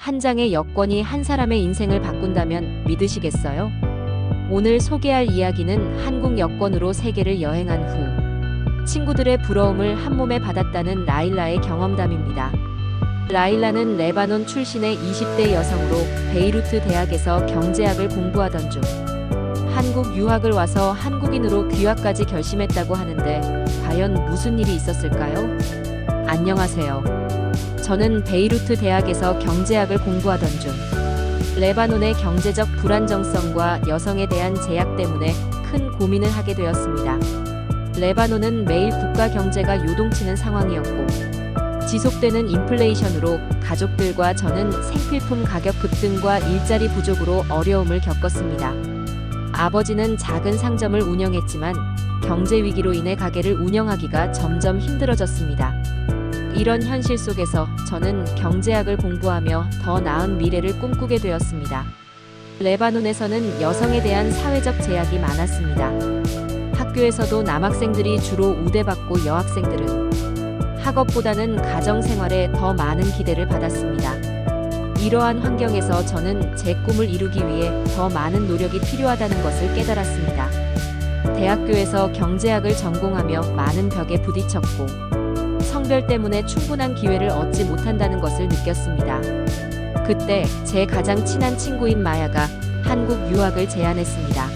한 장의 여권이 한 사람의 인생을 바꾼다면 믿으시겠어요? 오늘 소개할 이야기는 한국 여권으로 세계를 여행한 후 친구들의 부러움을 한 몸에 받았다는 라일라의 경험담입니다. 라일라는 레바논 출신의 20대 여성으로 베이루트 대학에서 경제학을 공부하던 중 한국 유학을 와서 한국인으로 귀화까지 결심했다고 하는데 과연 무슨 일이 있었을까요? 안녕하세요. 저는 베이루트 대학에서 경제학을 공부하던 중 레바논의 경제적 불안정성과 여성에 대한 제약 때문에 큰 고민을 하게 되었습니다. 레바논은 매일 국가 경제가 요동치는 상황이었고 지속되는 인플레이션으로 가족들과 저는 생필품 가격 급등과 일자리 부족으로 어려움을 겪었습니다. 아버지는 작은 상점을 운영했지만 경제 위기로 인해 가게를 운영하기가 점점 힘들어졌습니다. 이런 현실 속에서 저는 경제학을 공부하며 더 나은 미래를 꿈꾸게 되었습니다. 레바논에서는 여성에 대한 사회적 제약이 많았습니다. 학교에서도 남학생들이 주로 우대받고 여학생들은 학업보다는 가정 생활에 더 많은 기대를 받았습니다. 이러한 환경에서 저는 제 꿈을 이루기 위해 더 많은 노력이 필요하다는 것을 깨달았습니다. 대학교에서 경제학을 전공하며 많은 벽에 부딪혔고 성별 때문에 충분한 기회를 얻지 못한다는 것을 느꼈습니다. 그때 제 가장 친한 친구인 마야가 한국 유학을 제안했습니다.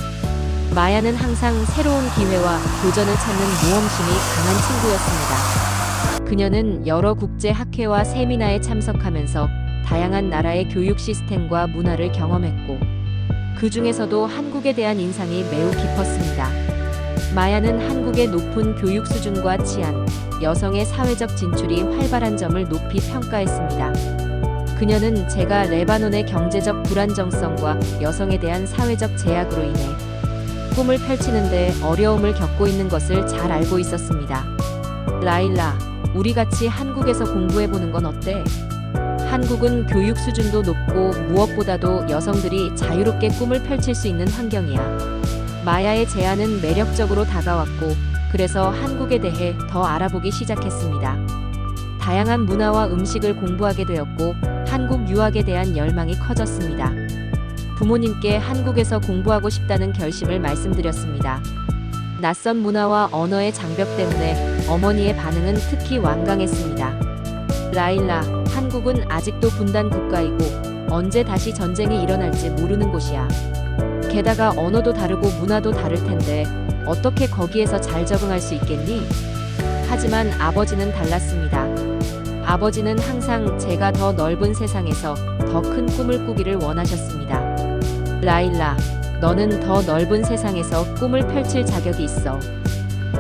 마야는 항상 새로운 기회와 도전을 찾는 모험심이 강한 친구였습니다. 그녀는 여러 국제 학회와 세미나에 참석하면서 다양한 나라의 교육 시스템과 문화를 경험했고 그 중에서도 한국에 대한 인상이 매우 깊었습니다. 마야는 한국의 높은 교육 수준과 치안, 여성의 사회적 진출이 활발한 점을 높이 평가했습니다. 그녀는 제가 레바논의 경제적 불안정성과 여성에 대한 사회적 제약으로 인해 꿈을 펼치는데 어려움을 겪고 있는 것을 잘 알고 있었습니다. 라일라, 우리 같이 한국에서 공부해보는 건 어때? 한국은 교육 수준도 높고 무엇보다도 여성들이 자유롭게 꿈을 펼칠 수 있는 환경이야. 마야의 제안은 매력적으로 다가왔고, 그래서 한국에 대해 더 알아보기 시작했습니다. 다양한 문화와 음식을 공부하게 되었고, 한국 유학에 대한 열망이 커졌습니다. 부모님께 한국에서 공부하고 싶다는 결심을 말씀드렸습니다. 낯선 문화와 언어의 장벽 때문에 어머니의 반응은 특히 완강했습니다. 라일라, 한국은 아직도 분단 국가이고 언제 다시 전쟁이 일어날지 모르는 곳이야. 게다가 언어도 다르고 문화도 다를 텐데 어떻게 거기에서 잘 적응할 수 있겠니? 하지만 아버지는 달랐습니다. 아버지는 항상 제가 더 넓은 세상에서 더 큰 꿈을 꾸기를 원하셨습니다. 라일라, 너는 더 넓은 세상에서 꿈을 펼칠 자격이 있어.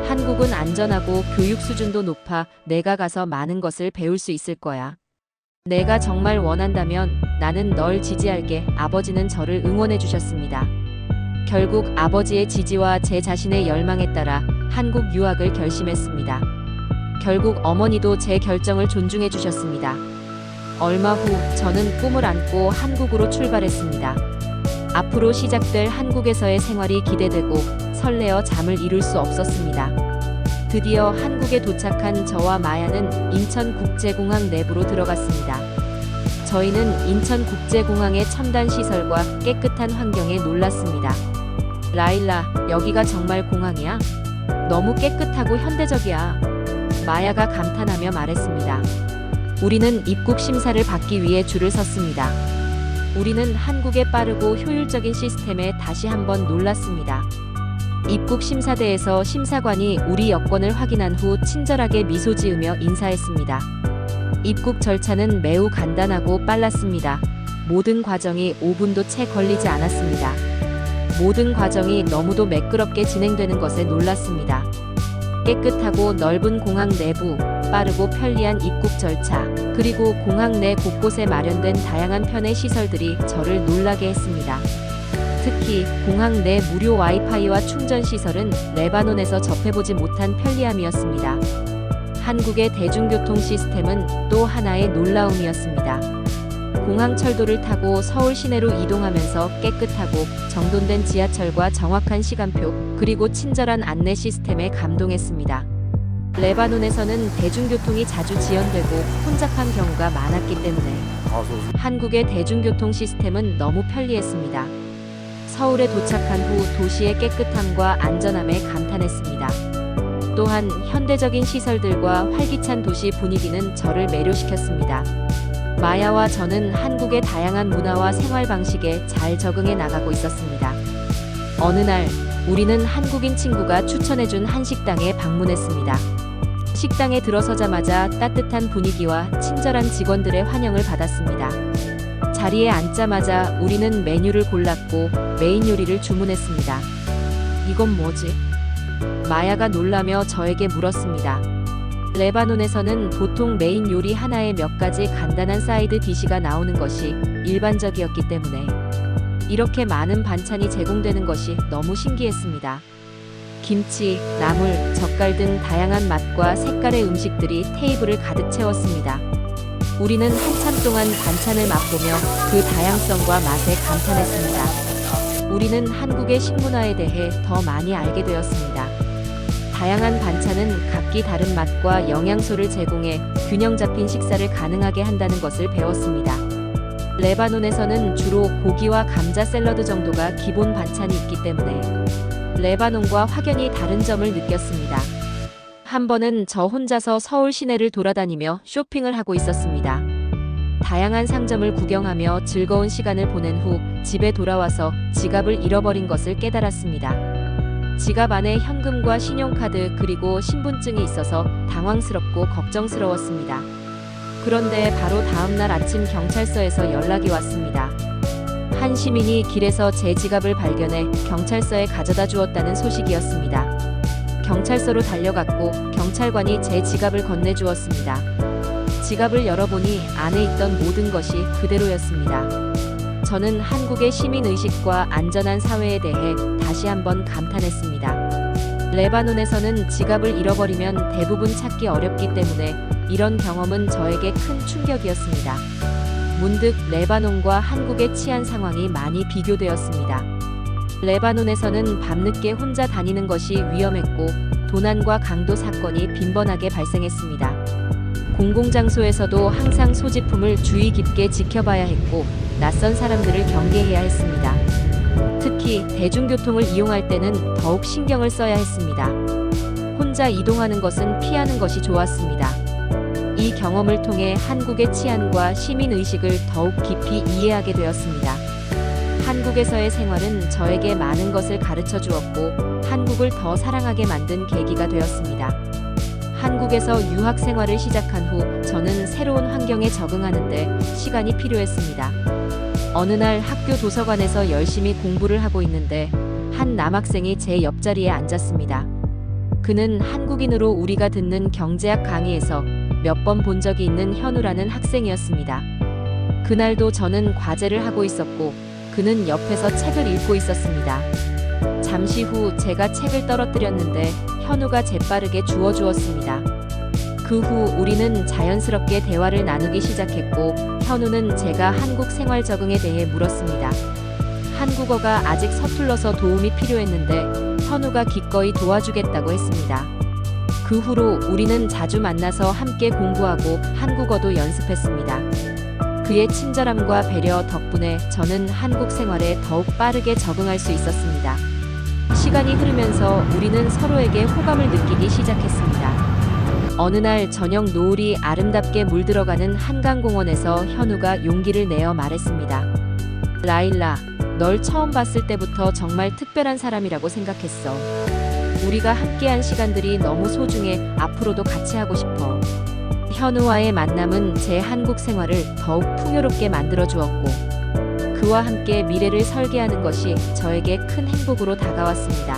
한국은 안전하고 교육 수준도 높아 내가 가서 많은 것을 배울 수 있을 거야. 내가 정말 원한다면 나는 널 지지할게. 아버지는 저를 응원해 주셨습니다. 결국 아버지의 지지와 제 자신의 열망에 따라 한국 유학을 결심했습니다. 결국 어머니도 제 결정을 존중해 주셨습니다. 얼마 후 저는 꿈을 안고 한국으로 출발했습니다. 앞으로 시작될 한국에서의 생활이 기대되고 설레어 잠을 이룰 수 없었습니다. 드디어 한국에 도착한 저와 마야는 인천국제공항 내부로 들어갔습니다. 저희는 인천국제공항의 첨단 시설과 깨끗한 환경에 놀랐습니다. 라일라, 여기가 정말 공항이야? 너무 깨끗하고 현대적이야. 마야가 감탄하며 말했습니다. 우리는 입국 심사를 받기 위해 줄을 섰습니다. 우리는 한국의 빠르고 효율적인 시스템에 다시 한번 놀랐습니다. 입국 심사대에서 심사관이 우리 여권을 확인한 후 친절하게 미소 지으며 인사했습니다. 입국 절차는 매우 간단하고 빨랐습니다. 모든 과정이 5분도 채 걸리지 않았습니다. 모든 과정이 너무도 매끄럽게 진행되는 것에 놀랐습니다. 깨끗하고 넓은 공항 내부, 빠르고 편리한 입국 절차, 그리고 공항 내 곳곳에 마련된 다양한 편의 시설들이 저를 놀라게 했습니다. 특히 공항 내 무료 와이파이와 충전 시설은 레바논에서 접해보지 못한 편리함이었습니다. 한국의 대중교통 시스템은 또 하나의 놀라움이었습니다. 공항 철도를 타고 서울 시내로 이동하면서 깨끗하고 정돈된 지하철과 정확한 시간표, 그리고 친절한 안내 시스템에 감동했습니다. 레바논에서는 대중교통이 자주 지연되고 혼잡한 경우가 많았기 때문에 아, 저 한국의 대중교통 시스템은 너무 편리했습니다. 서울에 도착한 후 도시의 깨끗함과 안전함에 감탄했습니다. 또한 현대적인 시설들과 활기찬 도시 분위기는 저를 매료시켰습니다. 마야와 저는 한국의 다양한 문화와 생활 방식에 잘 적응해 나가고 있었습니다. 어느 날 우리는 한국인 친구가 추천해준 한 식당에 방문했습니다. 식당에 들어서자마자 따뜻한 분위기와 친절한 직원들의 환영을 받았습니다. 자리에 앉자마자 우리는 메뉴를 골랐고 메인 요리를 주문했습니다. 이건 뭐지? 마야가 놀라며 저에게 물었습니다. 레바논에서는 보통 메인 요리 하나에 몇 가지 간단한 사이드 디시가 나오는 것이 일반적이었기 때문에 이렇게 많은 반찬이 제공되는 것이 너무 신기했습니다. 김치, 나물, 젓갈 등 다양한 맛과 색깔의 음식들이 테이블을 가득 채웠습니다. 우리는 한참 동안 반찬을 맛보며 그 다양성과 맛에 감탄했습니다. 우리는 한국의 식문화에 대해 더 많이 알게 되었습니다. 다양한 반찬은 각기 다른 맛과 영양소를 제공해 균형 잡힌 식사를 가능하게 한다는 것을 배웠습니다. 레바논에서는 주로 고기와 감자 샐러드 정도가 기본 반찬이 있기 때문에 레바논과 확연히 다른 점을 느꼈습니다. 한 번은 저 혼자서 서울 시내를 돌아다니며 쇼핑을 하고 있었습니다. 다양한 상점을 구경하며 즐거운 시간을 보낸 후 집에 돌아와서 지갑을 잃어버린 것을 깨달았습니다. 지갑 안에 현금과 신용카드 그리고 신분증이 있어서 당황스럽고 걱정스러웠습니다. 그런데 바로 다음날 아침 경찰서에서 연락이 왔습니다. 한 시민이 길에서 제 지갑을 발견해 경찰서에 가져다 주었다는 소식이었습니다. 경찰서로 달려갔고 경찰관이 제 지갑을 건네주었습니다. 지갑을 열어보니 안에 있던 모든 것이 그대로였습니다. 저는 한국의 시민 의식과 안전한 사회에 대해 다시 한번 감탄했습니다. 레바논에서는 지갑을 잃어버리면 대부분 찾기 어렵기 때문에 이런 경험은 저에게 큰 충격이었습니다. 문득 레바논과 한국의 치안 상황이 많이 비교되었습니다. 레바논에서는 밤늦게 혼자 다니는 것이 위험했고 도난과 강도 사건이 빈번하게 발생했습니다. 공공장소에서도 항상 소지품을 주의 깊게 지켜봐야 했고 낯선 사람들을 경계해야 했습니다. 특히 대중교통을 이용할 때는 더욱 신경을 써야 했습니다. 혼자 이동하는 것은 피하는 것이 좋았습니다. 이 경험을 통해 한국의 치안과 시민 의식을 더욱 깊이 이해하게 되었습니다. 한국에서의 생활은 저에게 많은 것을 가르쳐 주었고 한국을 더 사랑하게 만든 계기가 되었습니다. 한국에서 유학 생활을 시작한 후 저는 새로운 환경에 적응하는데 시간이 필요했습니다. 어느 날 학교 도서관에서 열심히 공부를 하고 있는데 한 남학생이 제 옆자리에 앉았습니다. 그는 한국인으로 우리가 듣는 경제학 강의에서 몇 번 본 적이 있는 현우라는 학생이었습니다. 그날도 저는 과제를 하고 있었고 그는 옆에서 책을 읽고 있었습니다. 잠시 후 제가 책을 떨어뜨렸는데 현우가 재빠르게 주워 주었습니다. 그 후 우리는 자연스럽게 대화를 나누기 시작했고 현우는 제가 한국 생활 적응에 대해 물었습니다. 한국어가 아직 서툴러서 도움이 필요했는데 현우가 기꺼이 도와주겠다고 했습니다. 그 후로 우리는 자주 만나서 함께 공부하고 한국어도 연습했습니다. 그의 친절함과 배려 덕분에 저는 한국 생활에 더욱 빠르게 적응할 수 있었습니다. 시간이 흐르면서 우리는 서로에게 호감을 느끼기 시작했습니다. 어느 날 저녁 노을이 아름답게 물들어가는 한강공원에서 현우가 용기를 내어 말했습니다. 라일라, 널 처음 봤을 때부터 정말 특별한 사람이라고 생각했어. 우리가 함께한 시간들이 너무 소중해 앞으로도 같이 하고 싶어. 현우와의 만남은 제 한국 생활을 더욱 풍요롭게 만들어 주었고, 그와 함께 미래를 설계하는 것이 저에게 큰 행복으로 다가왔습니다.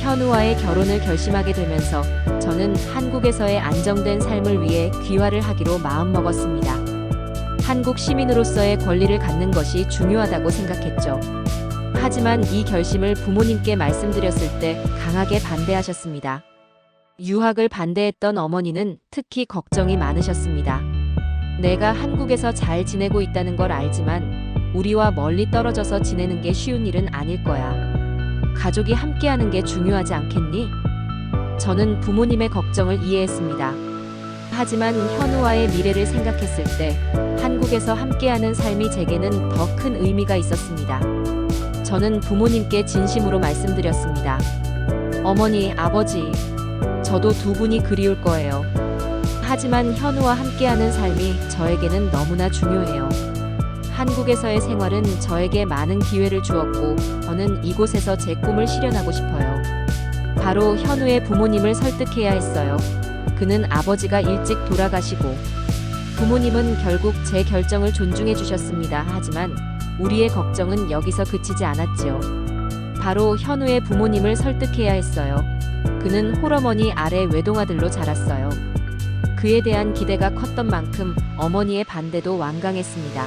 현우와의 결혼을 결심하게 되면서 저는 한국에서의 안정된 삶을 위해 귀화를 하기로 마음먹었습니다. 한국 시민으로서의 권리를 갖는 것이 중요하다고 생각했죠. 하지만 이 결심을 부모님께 말씀드렸을 때 강하게 반대하셨습니다. 유학을 반대했던 어머니는 특히 걱정이 많으셨습니다. 내가 한국에서 잘 지내고 있다는 걸 알지만 우리와 멀리 떨어져서 지내는 게 쉬운 일은 아닐 거야. 가족이 함께하는 게 중요하지 않겠니? 저는 부모님의 걱정을 이해했습니다. 하지만 현우와의 미래를 생각했을 때 한국에서 함께하는 삶이 제게는 더 큰 의미가 있었습니다. 저는 부모님께 진심으로 말씀드렸습니다. 어머니, 아버지, 저도 두 분이 그리울 거예요. 하지만 현우와 함께하는 삶이 저에게는 너무나 중요해요. 한국에서의 생활은 저에게 많은 기회를 주었고, 저는 이곳에서 제 꿈을 실현하고 싶어요. 바로 현우의 부모님을 설득해야 했어요. 그는 아버지가 일찍 돌아가시고, 부모님은 결국 제 결정을 존중해 주셨습니다. 하지만 우리의 걱정은 여기서 그치지 않았지요. 바로 현우의 부모님을 설득해야 했어요. 그는 홀어머니 아래 외동아들로 자랐어요. 그에 대한 기대가 컸던 만큼 어머니의 반대도 완강했습니다.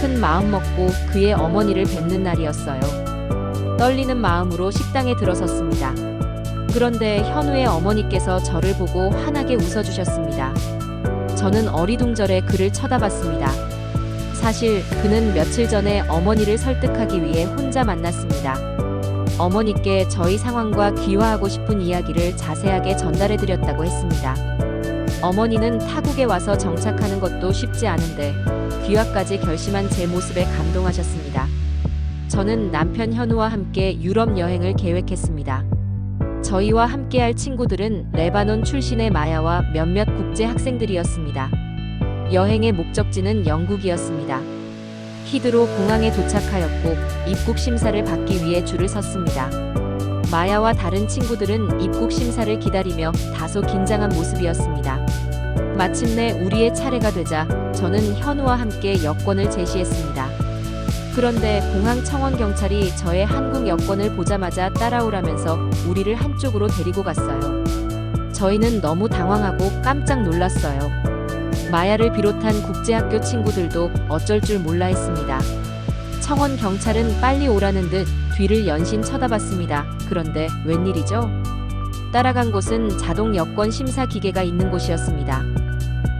큰 마음 먹고 그의 어머니를 뵙는 날이었어요. 떨리는 마음으로 식당에 들어섰습니다. 그런데 현우의 어머니께서 저를 보고 환하게 웃어주셨습니다. 저는 어리둥절해 그를 쳐다봤습니다. 사실 그는 며칠 전에 어머니를 설득하기 위해 혼자 만났습니다. 어머니께 저희 상황과 귀화하고 싶은 이야기를 자세하게 전달해 드렸다고 했습니다. 어머니는 타국에 와서 정착하는 것도 쉽지 않은데 귀화까지 결심한 제 모습에 감동하셨습니다. 저는 남편 현우와 함께 유럽 여행을 계획했습니다. 저희와 함께할 친구들은 레바논 출신의 마야와 몇몇 국제 학생들이었습니다. 여행의 목적지는 영국이었습니다. 히드로 공항에 도착하였고 입국 심사를 받기 위해 줄을 섰습니다. 마야와 다른 친구들은 입국 심사를 기다리며 다소 긴장한 모습이었습니다. 마침내 우리의 차례가 되자 저는 현우와 함께 여권을 제시했습니다. 그런데 공항 청원 경찰이 저의 한국 여권을 보자마자 따라오라면서 우리를 한쪽으로 데리고 갔어요. 저희는 너무 당황하고 깜짝 놀랐어요. 마야를 비롯한 국제학교 친구들도 어쩔 줄 몰라 했습니다. 청원 경찰은 빨리 오라는 듯 뒤를 연신 쳐다봤습니다. 그런데 웬일이죠? 따라간 곳은 자동 여권 심사 기계가 있는 곳이었습니다.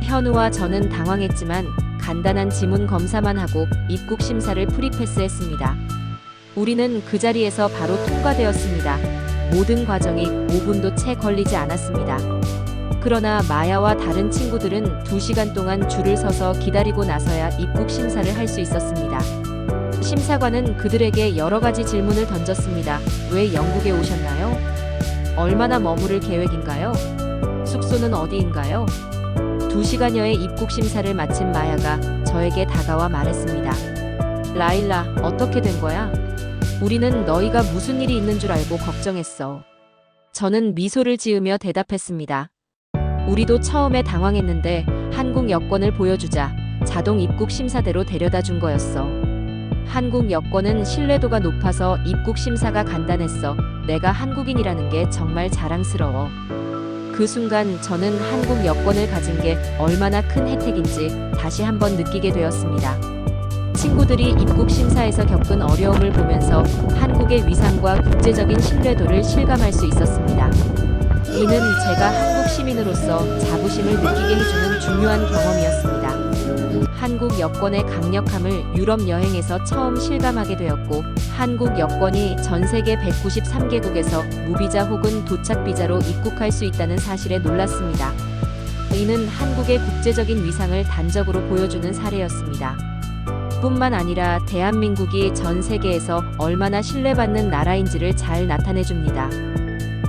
현우와 저는 당황했지만 간단한 지문 검사만 하고 입국 심사를 프리패스했습니다. 우리는 그 자리에서 바로 통과되었습니다. 모든 과정이 5분도 채 걸리지 않았습니다. 그러나 마야와 다른 친구들은 2시간 동안 줄을 서서 기다리고 나서야 입국 심사를 할 수 있었습니다. 심사관은 그들에게 여러 가지 질문을 던졌습니다. 왜 영국에 오셨나요? 얼마나 머무를 계획인가요? 숙소는 어디인가요? 두 시간여의 입국 심사를 마친 마야가 저에게 다가와 말했습니다. 라일라, 어떻게 된 거야? 우리는 너희가 무슨 일이 있는 줄 알고 걱정했어. 저는 미소를 지으며 대답했습니다. 우리도 처음에 당황했는데 한국 여권을 보여주자 자동 입국 심사대로 데려다 준 거였어. 한국 여권은 신뢰도가 높아서 입국 심사가 간단했어. 내가 한국인이라는 게 정말 자랑스러워. 그 순간 저는 한국 여권을 가진 게 얼마나 큰 혜택인지 다시 한번 느끼게 되었습니다. 친구들이 입국 심사에서 겪은 어려움을 보면서 한국의 위상과 국제적인 신뢰도를 실감할 수 있었습니다. 이는 제가 한국 시민으로서 자부심을 느끼게 해주는 중요한 경험이었습니다. 한국 여권의 강력함을 유럽 여행에서 처음 실감하게 되었고, 한국 여권이 전 세계 193개국에서 무비자 혹은 도착 비자로 입국할 수 있다는 사실에 놀랐습니다. 이는 한국의 국제적인 위상을 단적으로 보여주는 사례였습니다. 뿐만 아니라 대한민국이 전 세계에서 얼마나 신뢰받는 나라인지를 잘 나타내 줍니다.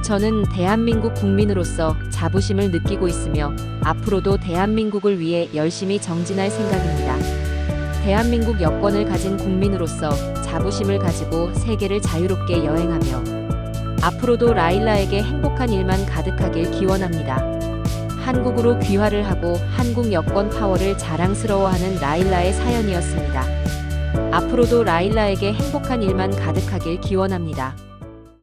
저는 대한민국 국민으로서 자부심을 느끼고 있으며 앞으로도 대한민국을 위해 열심히 정진할 생각입니다. 대한민국 여권을 가진 국민으로서 자부심을 가지고 세계를 자유롭게 여행하며 앞으로도 라일라에게 행복한 일만 가득하길 기원합니다. 한국으로 귀화를 하고 한국 여권 파워를 자랑스러워하는 라일라의 사연이었습니다. 앞으로도 라일라에게 행복한 일만 가득하길 기원합니다.